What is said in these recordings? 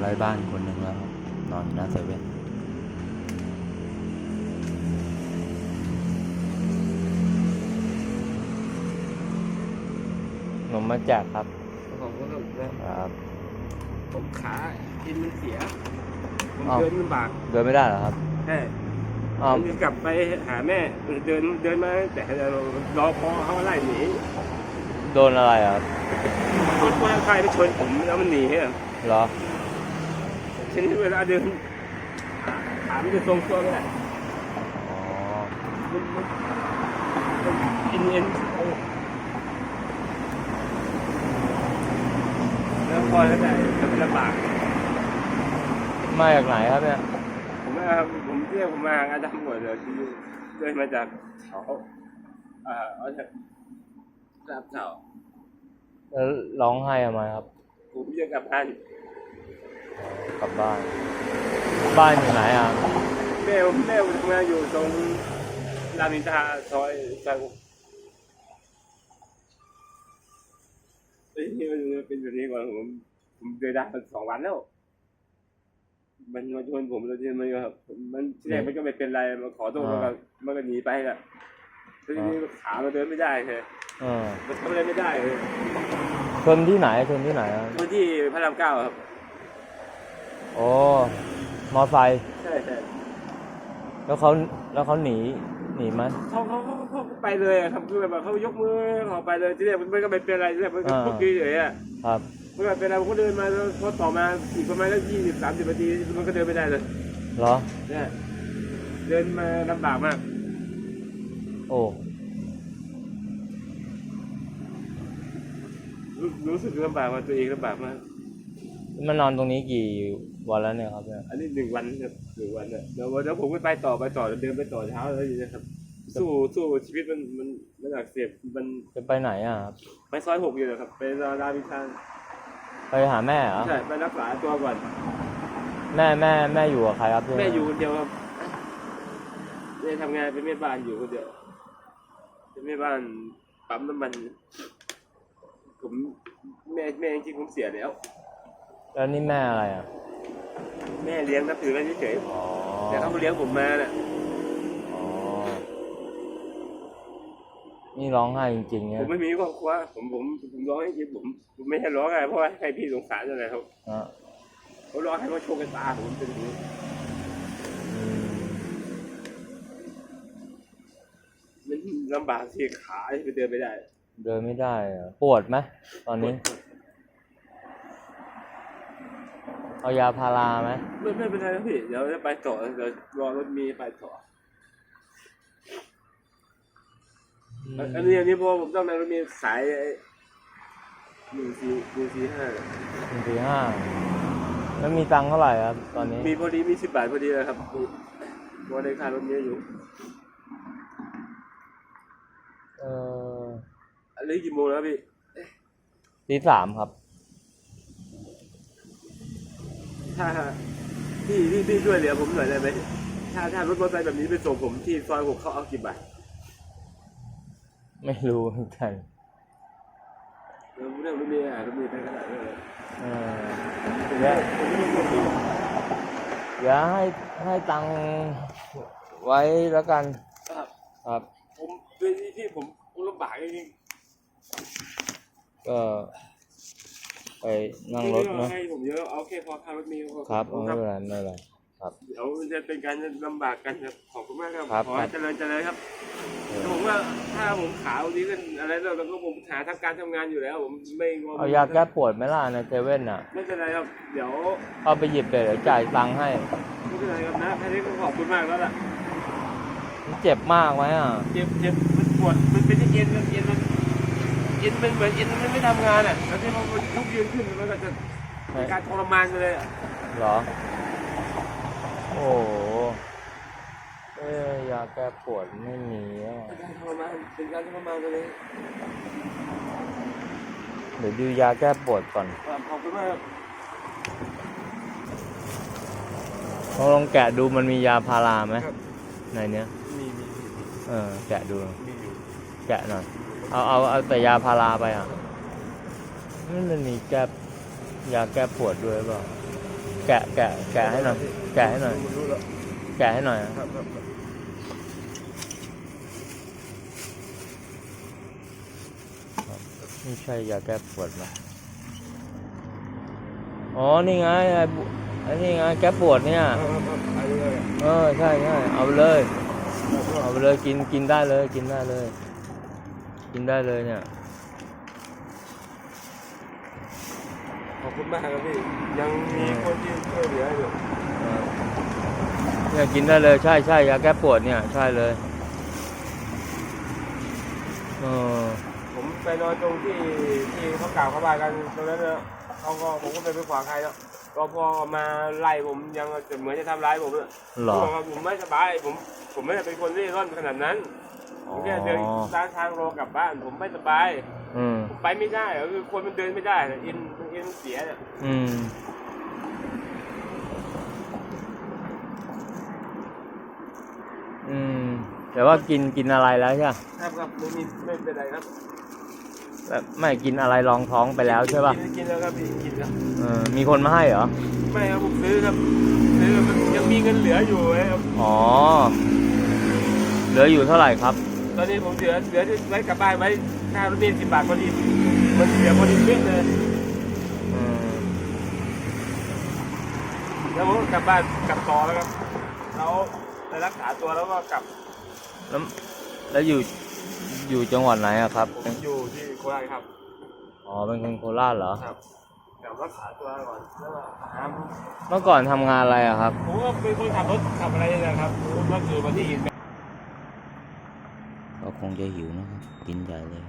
ไร้บ้านคนหนึ่งแล้วครับนอนอยู่หน้าเซเว่นนมมาแจกครับผมก็ต้องนะครับ ผมขากินมันเสีย ผมอ้าว เดินลำบากเดินไม่ได้เหรอครับใช่อ้าวผมจะกลับไปหาแม่เดินเดินมาแต่รอพอเขาไล่หนีโดนอะไรอะครับรถมอเตอร์ไซค์ไปชนผมแล้วมันหนีอะเหรอ ทีนี้เวลาเดินขามันจะทรงตัวไม่ได้อ๋อมันมันมันอินเอ็นโอ้แล้วพอแล้วได้จะเป็นลำบากมาจากไหนครับเนี่ย ผมว่าผมเที่ยวผมมาอาจารย์หมดเลยที่เดินมาจากเขาอ่าเอาจากรับเขาแล้วร้องไห้ทำไมครับ ผมจะกลับบ้าน กลับบ้าน บ้านอยู่ไหนอะแม่ผมแม่ผมทำงานอยู่ตรงรามอินทราซอยซอยหกเอ้ยนี่มันเป็นแบบนี้ก่อนผมผมเดินได้มาสองวันแล้ว มันมาชวนผมแล้วที่มันก็มันที่แรกมันก็ไม่เป็นไรมาขอโทษมันก็มันก็หนีไปแหละทีนี้ขามันเดินไม่ได้เลยเออมันทำอะไรไม่ได้เลยชนที่ไหนชนที่ไหนอะพื้นที่พระรามเก้าครับ โอ้มอไซค์ใช่ใช่แล้วเขาแล้วเขาหนีหนีไหมเขาเขาเขาเขาไปเลยอะครับคือแบบเขายกมือเขาไปเลยที่แรกมันก็ไม่เป็นไรที่แรกมันก็อ่าพูดดีเลยอะครับมันก็เป็นอะไรมันก็เดินมาแล้วพอต่อมาอีกประมาณสักยี่สิบสามสิบนาทีมันก็เดินไม่ได้เลยเหรอเนี่ยเดินมาลำบากมาก โอ้รู้รู้สึกลำบากมาตัวเองลำบากมาก มานอนตรงนี้กี่วันแล้วเนี่ยครับเนี่ยอันนี้หนึ่งวันครับหนึ่งวันเนี่ยเดี๋ยวเดี๋ยวผมก็ไปต่อไปต่อเดินไปต่อเช้าแล้วอย่างเงี้ยครับ สู้สู้ชีวิตมันมันมันอักเสบมันจะไปไหนอะครับไปซอยหกอยู่นะครับ ไปรอรามอินทราไปหาแม่เหรอใช่ไปรักษาตัวก่อนแม่แม่แม่อยู่กับใครครับเนี่ยแม่อยู่คนเดียวครับแม่ทำงานเป็นแม่บ้านอยู่คนเดียวเป็นแม่บ้านปั๊มน้ำมัน ผมแม่แม่จริงๆผมเสียแล้ว แล้วนี่แม่อะไรอะ แม่เลี้ยงนับถือกันเฉยอ๋อๆแต่เขาเลี้ยงผมมาน่ะอ๋อ นี่ร้องไห้จริงๆผเนี่ยมไม่มีครอบครัวผมผมผมร้องให้จริงผมผมไม่ให้ร้องไงเพราะว่าให้พี่สงสารอะไรครับอะเขาร้องให้มาโชว์กันตาผมเป็นอย่างนี้อืมมันลำบากที่ขาที่ไปเดินไม่ได้ เดินไม่ได้เหรอปวดไหมตอนนี้ เอายาพาราไหมไม่ไม่เป็นไรนะพี่เดี๋ยวจะไปต่อเดี๋ยวรอรถมีไปต่ออืมออันนี้อันนี้เพราะผมต้องนั่งรถเมล์สายหนึ่งสี่หนึ่งสี่ห้าหนึ่งสี่ห้าแล้วมีตังค์เท่าไหร่ครับ ตอนนี้มีพอดีมีสิบบาทพอดีเลยครับมีพอได้ค่ารถเมล์อยู่เอออันนี้กี่โมงแล้วพี่ตีสามครับ ถ้าพี่พี่พี่ช่วยเหลือผมหน่อยได้ไหมถ้าถ้ารถมอเตอร์ไซค์แบบนี้ไปส่งผมที่ซอยหกเขาเอากี่บาทไม่รู้เหมือนกันเออเรื่องรถเมล์อะรถเมล์ไปขนาดนั้นเลยเออเดี๋ยวผมไม่รู้จริงเดี๋ยวให้ให้ตังค์ไว้แล้วกันๆครับครับผมเป็นที่ผมผมลำบากจริงก็ ไปๆนั่งรถไม่เนาะต้องให้ผมเยอะเอาแค่พอค่ารถเมล์ก็พอครับขอไม่ณเป็นไรไม่เป็นไรครับเดี๋ยวมันจะเป็นการลำบากกันครับขอบคุณมากครับครับขอให้เจริญเจริญครับเออผมว่าถ้าผมขาวดีขึ้นอะไรแล้วเราก็ผมหาทำการทำงานอยู่แล้ว ผมไม่งเอายาแก้ปวดไหมล่ะในเซเว่นอะ ไม่เป็นไรครับเดี๋ยวเอาไปหยิบเดี๋ยวจ่ายตังค์ให้ไม่เป็นไรครับนะแค่นี้ก็ขอบคุณมากแล้วล่ะมันเจ็บมากไหมอะ เจ็บเจ็บมันปวดมันเป็นที่เอ็นมันเอ็นมัน เอ็นมันเหมือนเอ็นมันไม่ทำงานอะแล้วที่พอมันลุกยืนขึ้นมันก็จะมีการทรมานไปเลยอะเหรอ โอ้โหเอ้ยยาแก้ปวดไม่มีอะเป็นการทรมานเป็นการทรมานไปเลยเดี๋ยวดูยาแก้ปวดก่อนครับขอบคุณมากครับลองลองแกะดูมันมียาพาราไหมครับในเนี้ยมีมีมีเออแกะดู มีอยู่ แกะหน่อย เอาเอาเอาแต่ยาพาราไปอะมันมันมีแก้ยาแก้ปวดด้วยเปล่าแกะแกะแกะให้หน่อยแกะให้หน่อยรู้แล้วแกะให้หน่อยครับครับครับไม่ใช่ยาแก้ปวดนะอ๋อนี่ไงไอ้บุไอ้นี่ไงแก้ปวดเนี่ย ครับครับครับไปเลย เออใช่ใช่เอาไปเลย เอาไปเลยกินกินได้เลยกินได้เลย กินได้เลยเนี่ย ขอบคุณมากครับพี่ ยังมีคนที่ช่วยเหลืออยู่เออเนี่ยกินได้เลยใช่ใช่ยาแก้ปวดเนี่ยใช่เลยเออผมไปนอนตรงที่ที่เขากล่าวเขาบายกันตรงนั้นนะเขาก็ผมก็ไปไปขวางใครแล้วก็พอมาไล่ผมยังจะเหมือนจะทำร้ายผมเลยเหรอผมบอกว่าผมไม่สบายผมผมไม่ได้เป็นคนเร่ร่อนขนาดนั้น ผมแค่เดินตามทางรอกลับบ้าน ผมไม่สบายอืมผมไปไม่ได้ก็คือคนมันเดินไม่ได้น่ะอินอินเสียเนี่ยอืมอืมแต่ว่ากินกินอะไรแล้วใช่ปะครับครับไม่มีไม่เป็นไรครับแบบไม่กินอะไรรองท้องไปแล้วใช่ป่ะกินกินแล้วครับพี่กินแล้วเออมีคนมาให้เหรอไม่ครับผมซื้อครับซื้อมันยังมีเงินเหลืออยู่นะครับอ๋อเหลืออยู่เท่าไหร่ครับ ตอนนี้ผมเหลือเหลือที่ไว้กลับบ้านไว้ค่ารถเมล์สิบบาทพอดีมันเหลือพอดีเป๊ะเลยอืมแล้วผมก็กลับบ้านกลับต่อแล้วครับแล้วไปรักษาตัวแล้วก็กลับแล้วแล้วอยู่อยู่จังหวัดไหนอะครับผมอยู่ที่โคราชครับอ๋อเป็นคนโคราชเหรอครับกลับรักษาตัวก่อนแล้วก็หาเมื่อก่อนทำงานอะไรอะครับ ผมก็เป็นคนขับรถขับอะไรนี่แหละครับผมก็คือมาที่อินก็ คงจะหิวนะครับ กินใหญ่เลย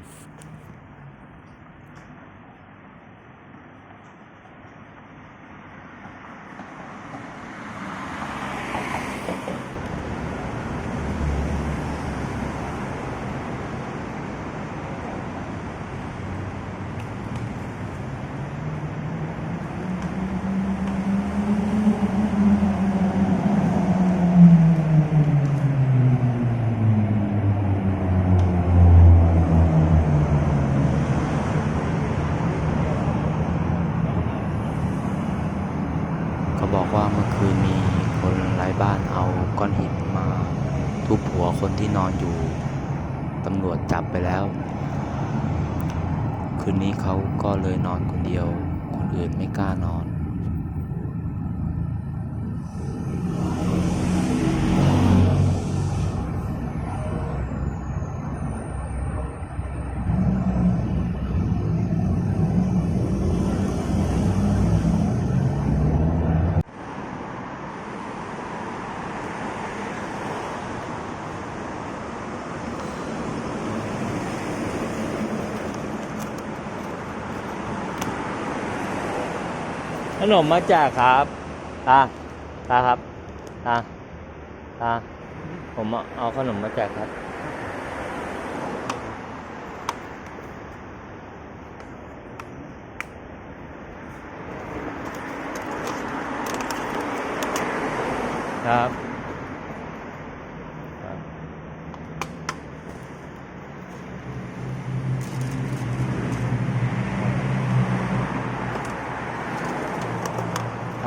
เขาบอกว่าเมื่อคืนมีคนไร้บ้านเอาก้อนหินมา ทุบหัวคนที่น อนอยู่ตำรวจจับไปแล้ว คืนนี้เขาก็เลยนอนคนเดียว คนอื่นไม่กล้านอน ข นมมาแจกครับตาตาครับตาตาผมเอาขนมมาแจกครับครับ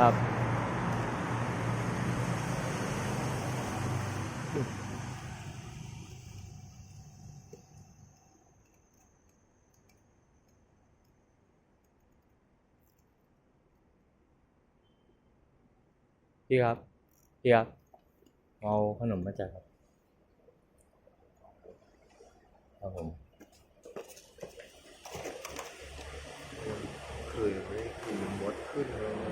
ครับ พี่ครับ พี่ครับ เอาขนมมาจากครับ ครับผมคืนไม่ได้คืนมดขึ้นเลย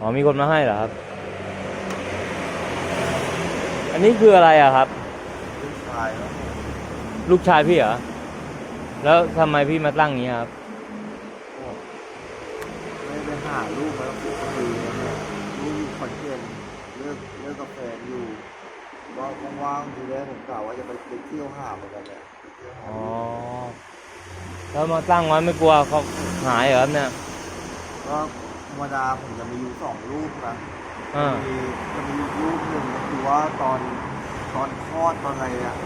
อ๋อมีคนมาให้เหรอครับ อันนี้คืออะไรอะครับ ลูกชายแล้วลูกชายพี่เหรอ แล้วทำไมพี่มาตั้งอย่างนี้ครับ ไม่ได้หาลูกมาแล้วคือคืนแล้วเนี่ยลูกอยู่ขอนแก่นเลิกเลิกกับแฟนอยู่ก็ว่างๆทีแรกผมกล่าวว่าจะไปไปเที่ยวหาเหมือนกันเนี่ยไปเที่ยวหาอ๋อ ลูกแล้วมาตั้งไว้ไม่กลัวเขาหายเหรอครับเนี่ยก็ ธรรมดาผมจะมีอยู่สองลูกนะอ่า มีจะมีลูกหนึ่งก็คือว่าตอนตอนคลอดตอนอะไรอะ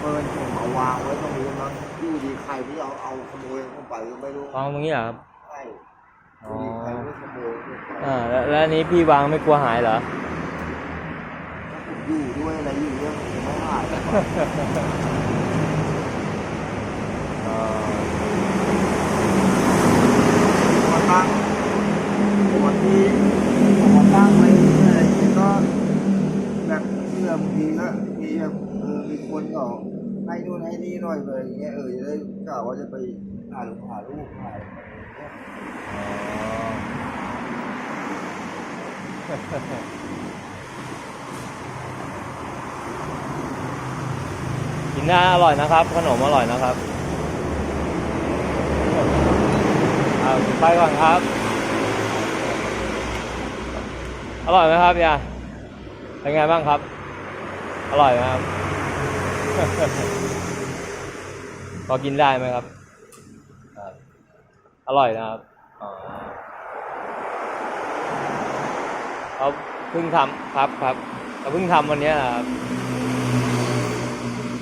เปินผมเอาวางไว้ตรงนี้มั้งอยู่ดีใครไม่เอาเอาขโมยเข้าไปก็ไม่รู้ฟังตรงนี้เหรอครับ ใช่อ๋อมีใครไม่ขโมยเก็บไว้อ่าแล้วแล้วอันนี้พี่วางไม่กลัวหายเหรอผมอยู่ด้วยอะไรอยู่ด้วยผมยังไม่หายเลยอ๋อ มาตั้งตัวที่ผมมาตั้งไว้อะไรอย่างเงี้ยก็แบบเชื่อบางทีก็มีแบบเออมีคนก็ให้นู่นให้นี่หน่อยเลยอย่างเงี้ยเออจะได้กล่าวว่าจะไปหาลูกหาลูกหาอะไรอย่างเงี้ยอ๋อกินได้อร่อยนะครับ ขนมอร่อยนะครับเอาไปก่อนครับ อร่อยไหมครับยาเป็นไงบ้างครับ อร่อยไหมครับ พอกินได้ไหมครับครับอร่อยนะครับอ๋อเขาเพิ่งทำครับครับเขาเพิ่งทำวันเนี้ยนะครับ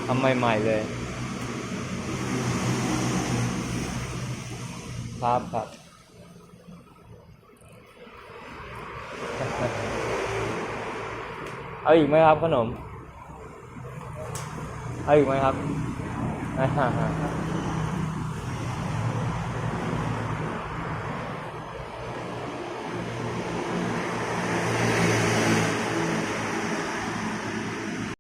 ทำใหม่ๆเลย ครับครับเอาอีกไหมครับขนม เอาอีกไหมครับ 诶哈哈